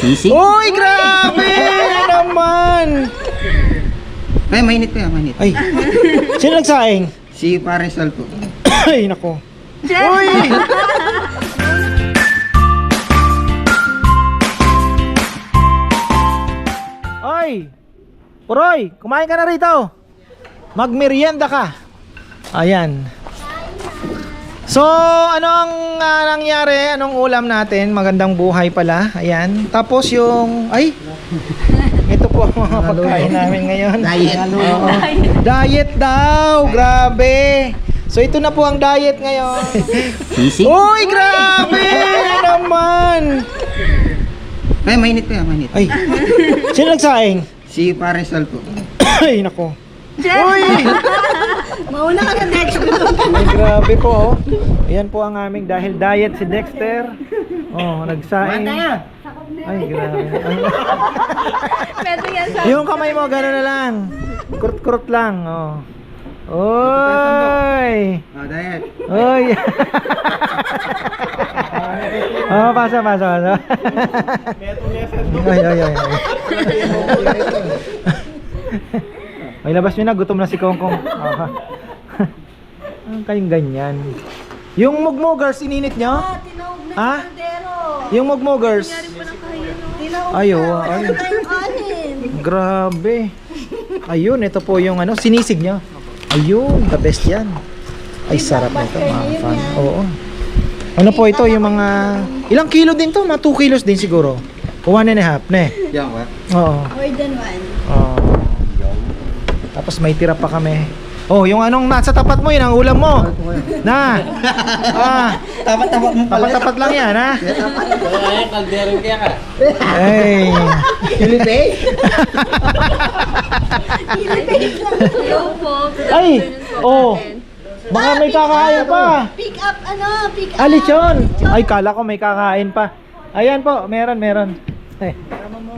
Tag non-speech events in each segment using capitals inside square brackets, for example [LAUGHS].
Sisig? Uy, grabe naman! Ay, mainit pa yan, mainit. Ay, sino nagsaing? Si Parisol po. [COUGHS] Ay, nako. Uy! Oy! Puroy, kumain ka na rito. Magmerienda ka. Ayan. So, ano ang ah, nangyari? Anong ulam natin? Magandang buhay pala. Ayan. Tapos yung... Ay! [LAUGHS] Ito po ang mga pagkain namin ngayon. Diet. Oo. [LAUGHS] Diet daw! Grabe! So, ito na po ang diet ngayon. [LAUGHS] Sisig? Uy, grabe naman! Ay, mainit pa yan, mainit. Ay, sino nagsaing? Si Parisol po. Ay, nako. Uy! [LAUGHS] Mauna ka na next. Ay, grabe po, oh. Ayan po ang aming dahil diet si Dexter. Oh, nagsaing. Ay, grabe. [LAUGHS] Pwede yan sa... Yung kamay mo, gano'n na lang. Kurut-kurut lang, oh. Oy! Oh, diet. Oy! [LAUGHS] oh, pasa, pasa, pasa. ay, ay, ay. ay. Ay, labas nyo na. Gutom na si Kongkong. [LAUGHS] Aha. [LAUGHS] Ang kayong ganyan. Yung mugmugers, ininit nyo? Ah, tinawag na Ha? yung kaldero. Yung mugmugers. Tinawag Ay, oh, na. ay. Wala tayong kanin. Grabe. Ayun, ito po yung ano, sinisig nyo. Ayun, the best yan. Ay, sarap nito mga fan. Oo. Ano po ito, yung mga... Ilang kilo din to? Mga 2 kilos din siguro. One and a half, ne? Yan ba? Oo. More than one. Oo. Tapos may tira pa kami. Oh, yung anong nasa tapat mo, yun ang ulam mo. Na. [LAUGHS] Ah, Tapat-tapat mo pala. tapat-tapat lang yan, ha? [LAUGHS] Ay, kaldero kaya ka. Ay. Pilipay? Hello po. Ay, oh. Baka may kakain pa. Pick up, ano? Pick up. Ah, lechon. Ay, kala ko may kakain pa. Ayan po, meron, meron.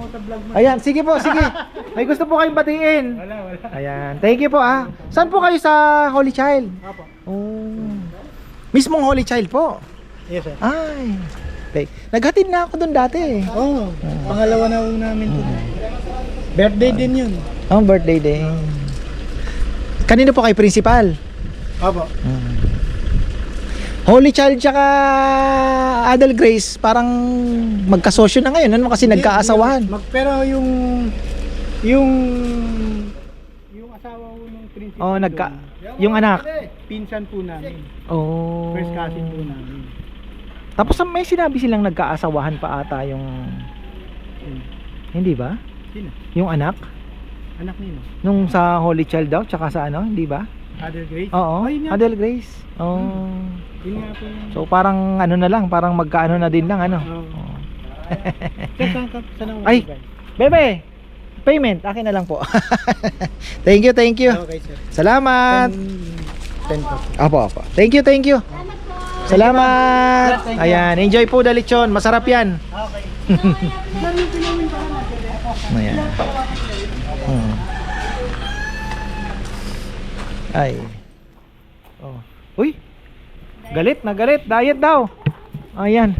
Eh. Ayan, sige po, sige. [LAUGHS] May gusto po kayong batiin. Wala, wala. Ayan, thank you po ah. Saan po kayo sa Holy Child? Apo. Oh. Mismong Holy Child po? Yes, sir. Ay. Okay. Naghatid na ako doon dati eh. Oo, oh, pangalawa na ho namin to. Birthday din yun. Ang birthday din. Kanino po kay principal? Opo. Holy Child tsaka Adel Grace parang magkasosyo na ngayon ano kasi nagkaasawahan. Mag, pero yung yung yung asawa ko ng principal. Oh, nagka doon, yung anak. pinsan po namin. Oh. First cousin po namin. Tapos may sinabi silang nagkaasawahan pa ata yung Sino? hindi ba? Sino? Yung anak Anak nino? nung sa Holy Child daw tsaka sa ano, hindi ba? Other Grace? Oo. Oh, yun nga. Adel Grace. Oh. Yun nga po yung... So parang ano na lang, parang magkaano na din lang ano. Oo. Oh. Ang Ay! Bebe, payment akin na lang po. [LAUGHS] thank you, thank you. Okay, sir. Salamat. 10 po. Apo, apo. Thank you, thank you. Salamat. Ayan, enjoy po the lechon. Masarap yan. Okay. [LAUGHS] Ayan. Ay. Oh. Uy. Galit na galit. Diet daw. Ayan.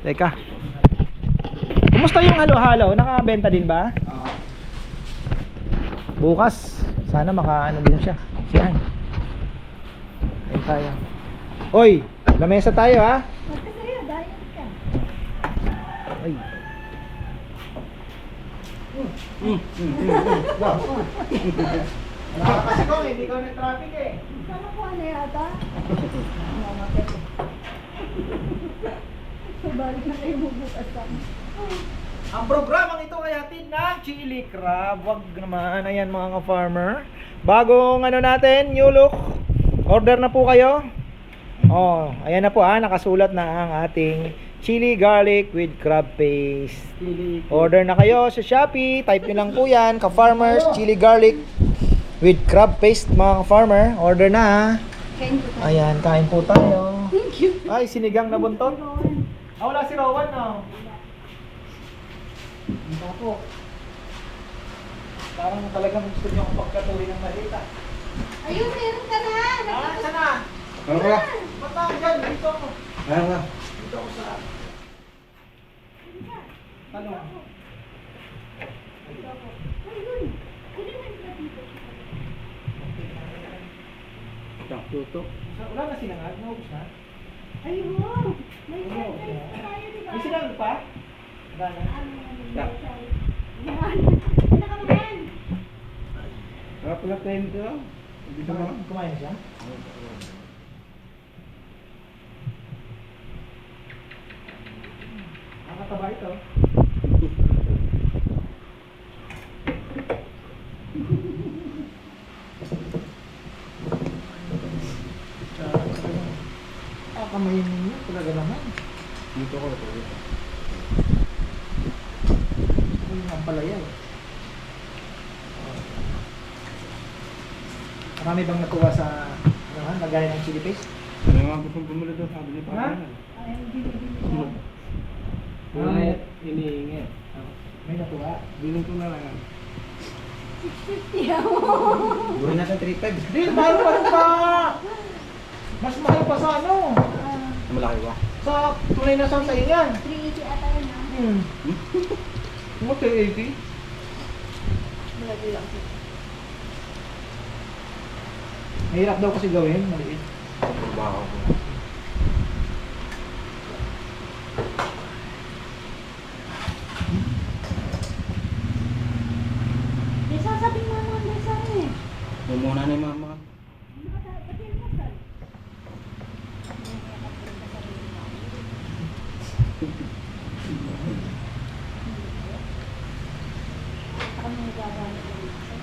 Teka. Kumusta yung halo-halo? Nakabenta din ba? Bukas. Sana makaano din siya. Siyan. Ayun tayo. Oy, lamesa tayo ha. Ay. Kasi ko, hindi ko na traffic eh. Sana po ano yata? [LAUGHS] Balik na kayo bubukas kami. Ang programang ito ay hatid ng chili crab. Wag naman, ayan mga ka-farmer. Bagong ano natin, new look. Order na po kayo. Oh, ayan na po ah, nakasulat na ang ating chili garlic with crab paste. Order na kayo sa Shopee. Type nyo lang po yan, ka-farmers, chili garlic with crab paste mga ka-farmer. Order na. Kain po tayo. Ayan, kain po tayo. Thank you. Ay, sinigang na buntot. Ah, wala si Rowan, no? Hindi po. Parang talagang gusto niyo akong pagkatuloy ng malita. Ayun, meron ka na. Ah, sana? Ano ka? Ba't ako dyan? Dito ako. Ano ka? Dito ako sa... Tanong. Ayun. Kunin mo yung platito. Tutok. Sa- Wala na sinangag, naubos na. Ayun. May Ano, surprise pa tayo, di ba? May sinangag pa? Wala na. Ano, ano. Yan. Ano ka naman? Harap na tayo dito. Dito mo. Kumain siya? Nakataba ito. Ah, kamay ninyo, talaga naman. Dito ko. Ay, ang palaya eh. Marami bang nakuha sa ano, ha, lagay ng chili paste? Ano nga gusto bumili doon? Sabi niya pa. Ha? Ay, binibili ko. Ah, may, iniingi. may nakuha. Bilhin ko na lang. 650 ako. Gawin natin 3.5. Di, mahal pa rin pa! Mas mahal pa sa ano? Ah, Malaki ba? Sa tunay na sa yan. 380 ata yun. Hmm. Mo 380? Malagi lang siya. Mahirap daw kasi gawin, maliit. Trabaho ko. Di sasabihin mo naman may sa akin eh. Mumuna na yung mama. Pati yung masal. Ako nang gagamit ng masal.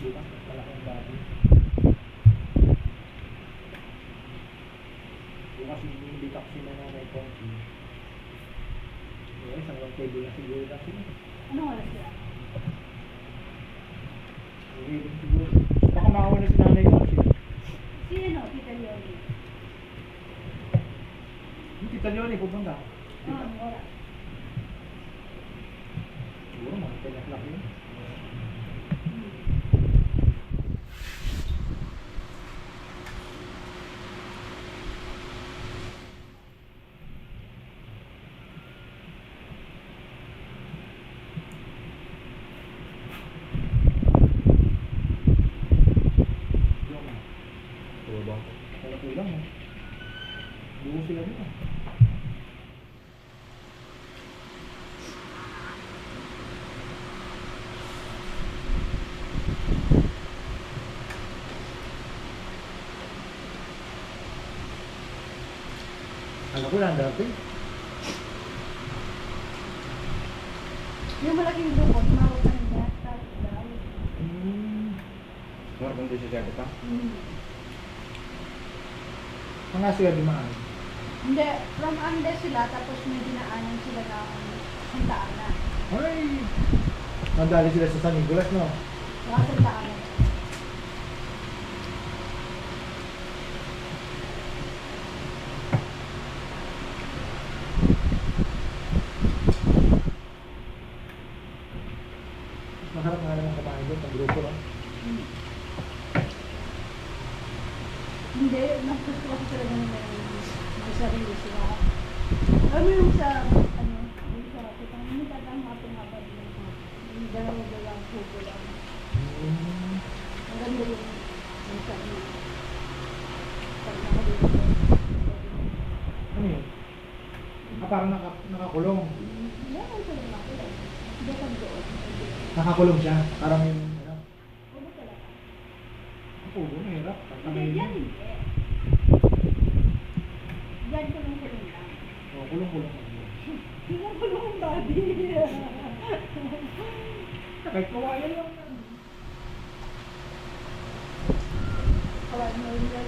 Di ba? Malaking babi. Bukas hindi kasi na nga may konti. Table na siguro na sila. Anong oras sila? Rin siguro. Baka makawa na si nanay ko kasi. Sino? Tita Leonie. Yung tita Leonie pupunta. Ah, anong oras? Siguro mga 10 o'clock yun. Yung Tuwa ba? Kalaki lang eh. Buo sila dito. Alam ko lang dati. Yung malaking grupo, tumawag ka ng data. Dahil. Hmm. Meron kong dito siya ka? Hmm. Mga sila dumaan. Hindi, from Andes sila, tapos may dinaanan sila ng Santa Ana. Ay! Nadali sila sa San Nicolas, no? Saka Santa Ana. Masarap nga naman kumain doon, pag grupo lang. Hindi, nagpusto kasi talaga na may, may sarili sila. Alam mo yung sa, ano, yung sa, kitang hindi tatang hapon-hapon yung, yung dalawa-dalawang pupo lang. Hmm. Ang ganda yung, yung sa, ano, pag nakadito. Ano yun? Ah, parang naka, nakakulong. Yan ang sila nakula. Hindi ka doon. Nakakulong siya. Parang yung, ano? Ano talaga? Oo, mahirap. Hindi, yan hindi. Yan ko lang. Oo, kulong-kulong. Kulong kulong ang body. Kahit kawayan lang. Kawan mo yung yan.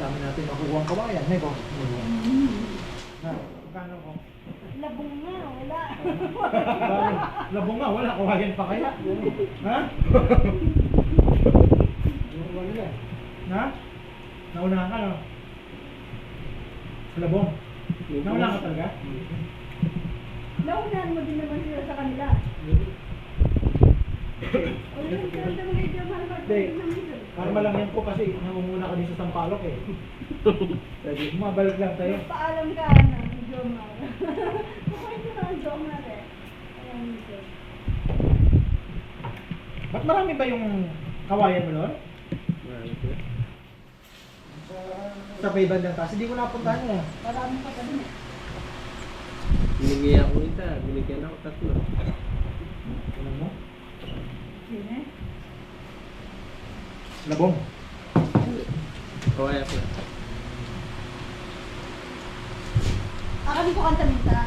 Dami natin makukuha ang kawayan. May boss. Na, magkano ko? Labong nga, wala. Labong nga, wala. Kawayan pa kaya? Ha? [LAUGHS] Wala. Na? Naunahan ka, no? Sa labong. Naunahan ka talaga? Naunahan mo din naman sila sa kanila. Karma lang yan po kasi namumuna ka din sa Sampalok eh. Pwede, mabalik lang tayo. Paalam ka [LAUGHS] na, medyo mahal. Okay, ito na, medyo mahal eh. Ayan. Ba't marami ba yung kawayan mo nun? Sa may bandang taas, hindi ko napuntahan eh. Marami pa din eh. Binigyan ako isa, binigyan ako tatlo. Ano mo? Yun eh. Labong. Kawaya ko. Akaling ko kanta minta.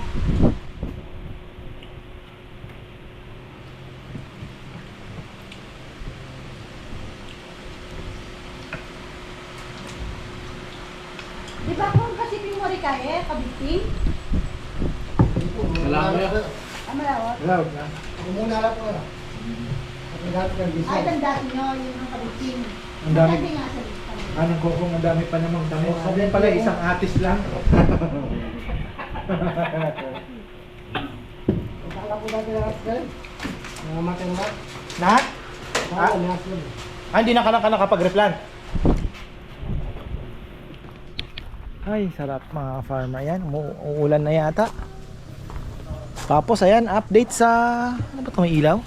Di ba kung kasi pinumari ka eh, kabigting? Wala ko yan. Ah, malawat. Hello. Ako muna lang po. Ang dami kang Ay, tandaan nyo, yun ang kabigting. Ang dami. Sabi nga sa. Anong kokong ang dami pa namang damo. Sabi pala isang atis lang. Akala ko dati lahat dyan. Nangamatay na. Na? Akala lahat dyan. Ah, hindi na ka na nakapag-replant. Ay, sarap mga farmer yan. Umu- Uulan na yata. Tapos ayan, update sa ano ba 'to may ilaw?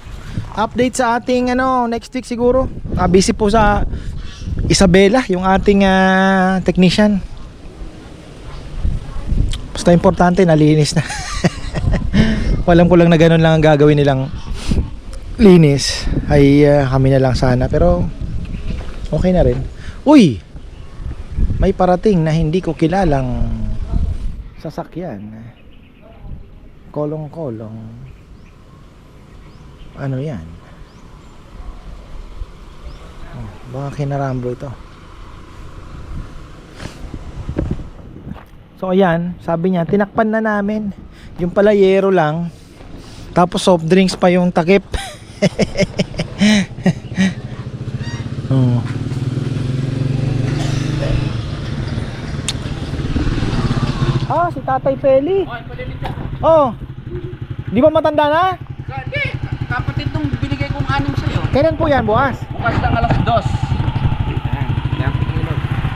Update sa ating ano next week siguro. Ah, busy po sa Isabela, yung ating ah, technician. Basta importante nalinis na. Walam ko lang na ganun lang ang gagawin nilang linis ay ah, kami na lang sana pero okay na rin. Uy! May parating na hindi ko kilalang sasakyan. Kolong-kolong. Ano yan? Oh, baka kinarambo ito. So ayan, sabi niya, tinakpan na namin. Yung pala yero lang. Tapos soft drinks pa yung takip. [LAUGHS] oh. Ah, si Tatay Feli. Oh. Di ba matanda na? Hindi, kapatid nung binigay kong anim sa'yo. Kailan po yan, bukas? Bukas ng alas dos.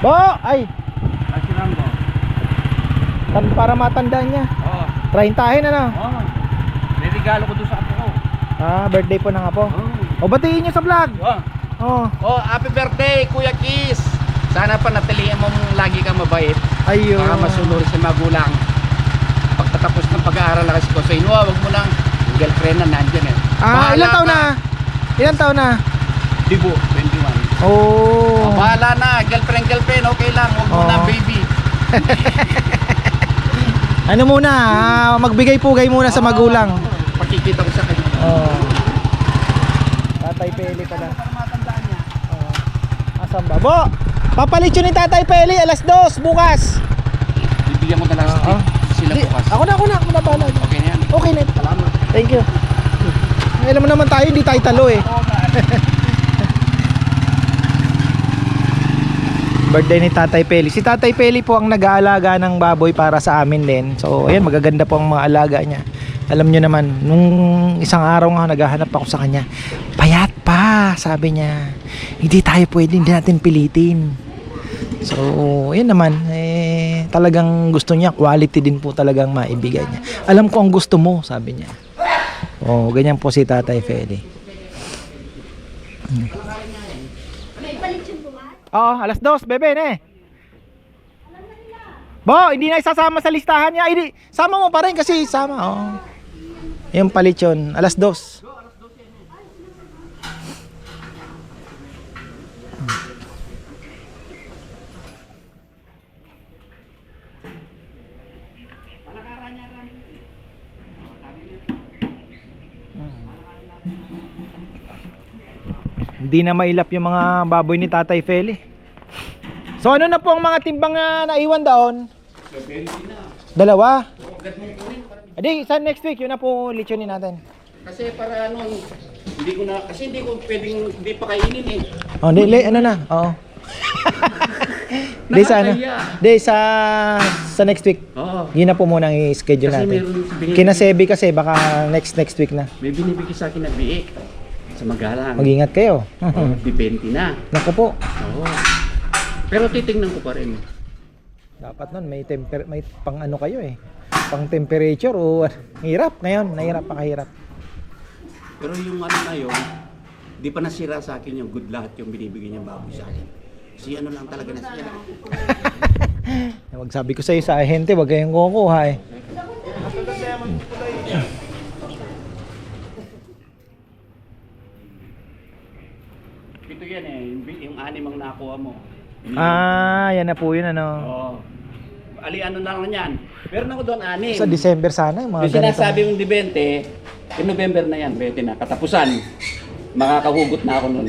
Bo! Ay, Rambo. tan para matandaan niya. Oo. Traintahin ano? Oo. May regalo ko doon sa apo ko. Ah, birthday po ng apo. Oo. O, batiin niyo sa vlog. Oh. Oh, oh, happy birthday, Kuya Kiss. Sana pa natilihan mong lagi kang mabait. ayun. Para masunod sa magulang. Pagtatapos ng pag-aaral na kasi ko sa inyo, wag mo nang girlfriend na nandyan eh. Ah, Bahala ilan taon na? Ilan taon na? Dibo, 21. Oh. Oh, bahala na, girlfriend, girlfriend, okay lang. Huwag mo Oo. na, baby. [LAUGHS] Ano muna, ah, magbigay pugay muna sa magulang. Pakikita ko sa kanya. Oh. Tatay Peli pala. Niya. Oh. Asan ba? Bo! Papalit yun ni Tatay Peli alas 2 bukas. Bibigyan ko na lang Oo. Sila Di- bukas. Ako na, ako na, ako na bahala. Okay na yan. Okay na. Salamat. Thank you. Alam mo naman tayo, hindi tayo talo eh. Birthday ni Tatay Peli. Si Tatay Peli po ang nag-aalaga ng baboy para sa amin din. So, ayan, magaganda po ang mga alaga niya. Alam nyo naman, nung isang araw nga naghahanap ako sa kanya, payat pa, sabi niya. Hindi tayo pwede, hindi natin pilitin. So, yun naman, eh, talagang gusto niya, quality din po talagang maibigay niya. Alam ko ang gusto mo, sabi niya. Oh, ganyan po si Tatay Feli. Yung buwan? Oo, alas dos, bebe, ne. Bo, hindi na isasama sa listahan niya. Hindi, sama mo pa rin kasi sama. Oo. Yung palit yun, alas dos. Hindi na mailap yung mga baboy ni Tatay Feli. So ano na po ang mga timbang na naiwan doon? Dalawa. Adi, sa next week, yun na po litsunin natin. Kasi para ano, hindi ko na, kasi hindi ko pwedeng, hindi pa kainin eh. Oh, hindi, li- ano na? Oo. [LAUGHS] Di sa ano? Di sa sa next week. Oo. Yun na po muna ang i-schedule Kasi natin. meron binibigay- kasi baka next next week na. May binibigay sa akin na biik. Sa magalang. Mag-ingat kayo. Oh, Bibenti na. Naku po. Oo. Pero titingnan ko pa rin. Dapat nun may temper may pang ano kayo eh. Pang temperature o [LAUGHS] hirap ngayon, nahirap pakahirap. Pero yung ano na yun, di pa nasira sa akin yung good lahat yung binibigay niyang baboy sa akin. Si ano lang talaga nasira. [LAUGHS] Wag sabi ko sa iyo sa ahente, wag kayong kukuha eh. Ito yan eh, yung, bi- yung anim ang nakuha mo. Ah, yan na po yun ano. Oo. Ali ano na lang yan. Meron ako doon anim. Sa December sana yung mga Yung ganito. sinasabi mong di 20, in November na yan, 20 na. Katapusan, makakahugot na ako nun.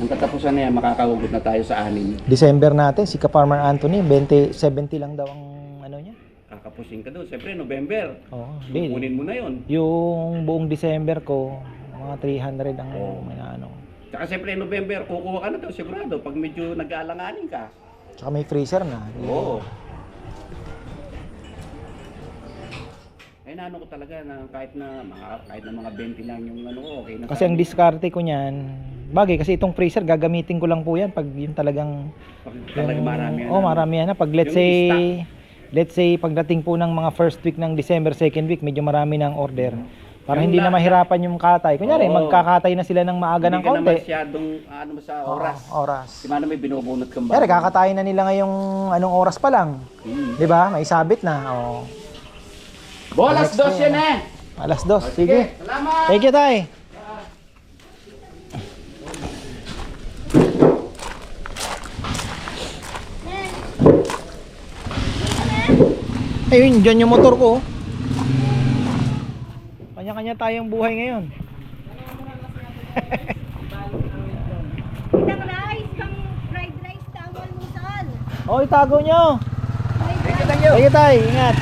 Ang katapusan na yan, makakahugot na tayo sa anim. December natin, si Ka-Farmer Anthony, 20, 70 lang daw ang ano niya. Kakapusin ka doon. Siyempre, November. Oo, hindi. Kukunin mo na yun. Yung buong December ko, mga 300 ang Oo. may ano. Tsaka siyempre, November, kukuha ka na doon sigurado. Pag medyo nag-aalanganin ka. Tsaka may freezer na. Oo. Ay, naano ko talaga na kahit na mga, kahit na mga 20 lang yung ano ko, okay na. Kasi ang diskarte ko niyan, bagay kasi itong freezer gagamitin ko lang po yan pag yun talagang Pag talaga marami yan. Oh, marami yan na. Pag let's Yung say let's say pagdating po ng mga first week ng December, second week, medyo marami ng order. Para Yung hindi na mahirapan yung katay. Kunyari, Oo. magkakatay na sila ng maaga ng Hindi ka na konti. masyadong ano sa oras. Oo, oras. Si Mano may binubunot kang Kunyari, kakatayin na nila ngayong anong oras pa lang. Hmm. 'Di ba? May sabit na. Oh. Bolas dos yan eh! Alas dos. Sige. Salamat! Thank you, Tay. Ayun, dyan yung motor ko. oh. Kanya-kanya tayong buhay ngayon. Isang rice, pang fried rice, tawal mo saan? Oh, itago nyo. Fried rice. Thank you, Tay. Ingat.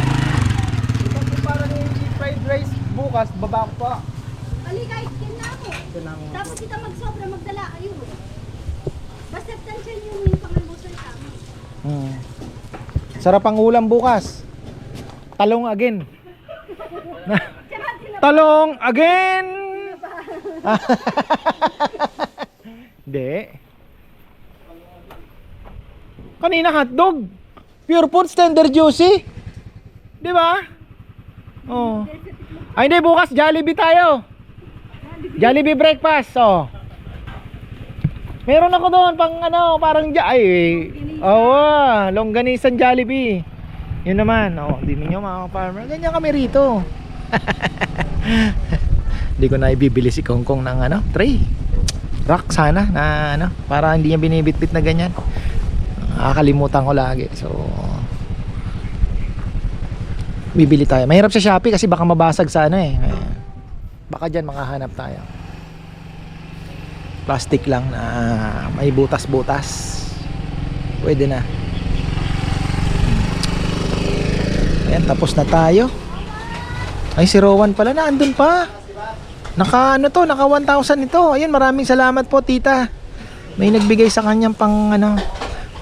Para ni fried rice bukas, baba ko pa. Ali guys, kin na ako. Tapos kita magsobra, magdala. Ayun. Basta tansya yun yung pangalmusal tama. Hmm. Sarap ang ulam bukas. Talong again. [LAUGHS] Talong again. [LAUGHS] Hindi. Kanina hotdog. Pure Foods tender juicy. 'Di ba? Oh. Ay hindi bukas Jollibee tayo. Jollibee breakfast. Oh. Meron ako doon pang ano, parang ja ay. Oo, longganisan Jollibee. Yun naman, oh, di ninyo mga farmer. Ganyan kami rito. [LAUGHS] Hindi ko na ibibili si Kongkong ng ano, tray. Rock sana na ano, para hindi niya binibitbit na ganyan. Nakakalimutan ko lagi. So bibili tayo. Mahirap sa Shopee kasi baka mabasag sa ano eh. Baka diyan makahanap tayo. Plastic lang na may butas-butas. Pwede na. Ayan, tapos na tayo. Ay, si Rowan pala na, andun pa. Naka ano to, naka 1,000 ito. Ayun, maraming salamat po, tita. May nagbigay sa kanyang pang ano,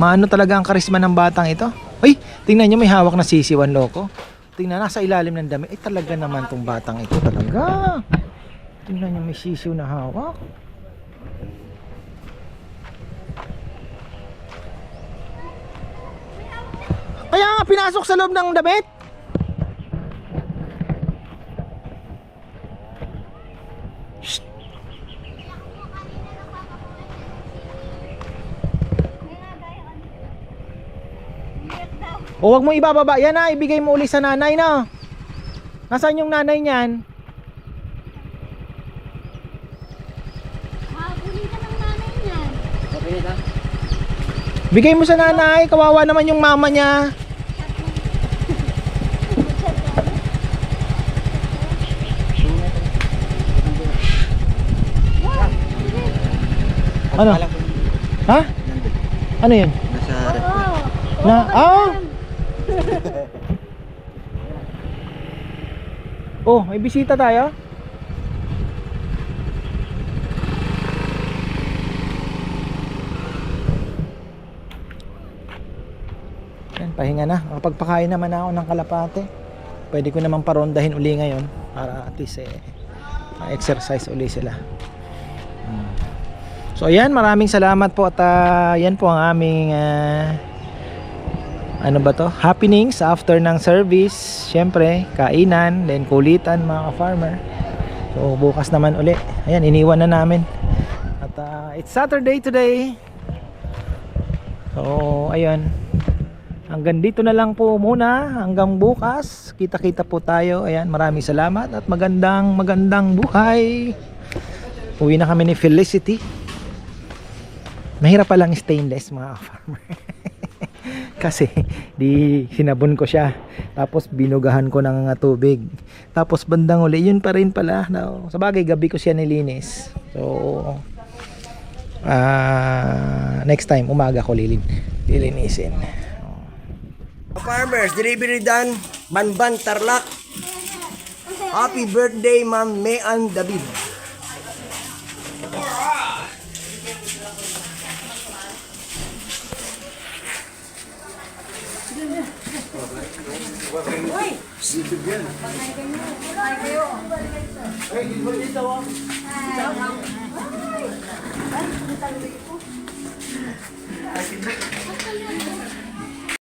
maano talaga ang karisma ng batang ito. Ay, tingnan nyo, may hawak na sisiwan loko. Tingnan, nasa ilalim ng dami. Ay, talaga naman tong batang ito talaga. Tingnan nyo, may sisiw na hawak. Kaya nga, pinasok sa loob ng damit. O wag mo ibababa. Yan na, ibigay mo uli sa nanay na. Nasaan yung nanay niyan? Habulin ka ng nanay niyan. Okay na. Bigay mo sa nanay. Kawawa naman yung mama niya. Ano? Ha? Ano yun? Oo. Na, ah! [LAUGHS] oh, may bisita tayo. Yan, pahinga na. Makapagpakain naman ako ng kalapate. Pwede ko naman parondahin uli ngayon para at least eh, ma-exercise uli sila. Hmm. So ayan, maraming salamat po at ah, uh, yan po ang aming uh, ano ba to? Happenings after ng service. Syempre, kainan, then kulitan mga ka-farmer. So bukas naman uli. Ayan, iniwan na namin. At ah, it's Saturday today. So, ayun. Hanggang dito na lang po muna. Hanggang bukas. Kita-kita po tayo. Ayan, maraming salamat at magandang magandang buhay. Uwi na kami ni Felicity. Mahirap palang stainless mga farmer. [LAUGHS] Kasi [LAUGHS] di sinabon ko siya. Tapos binugahan ko ng uh, tubig. Tapos bandang uli, yun pa rin pala. No? Sa bagay, gabi ko siya nilinis. So, ah next time, umaga ko lilin, lilinisin. Farmers, delivery done, Banban, Tarlac. Happy birthday, Ma'am Mayan David. Uy! Sipid yan. Ay, kayo. Ay, dito dito ako.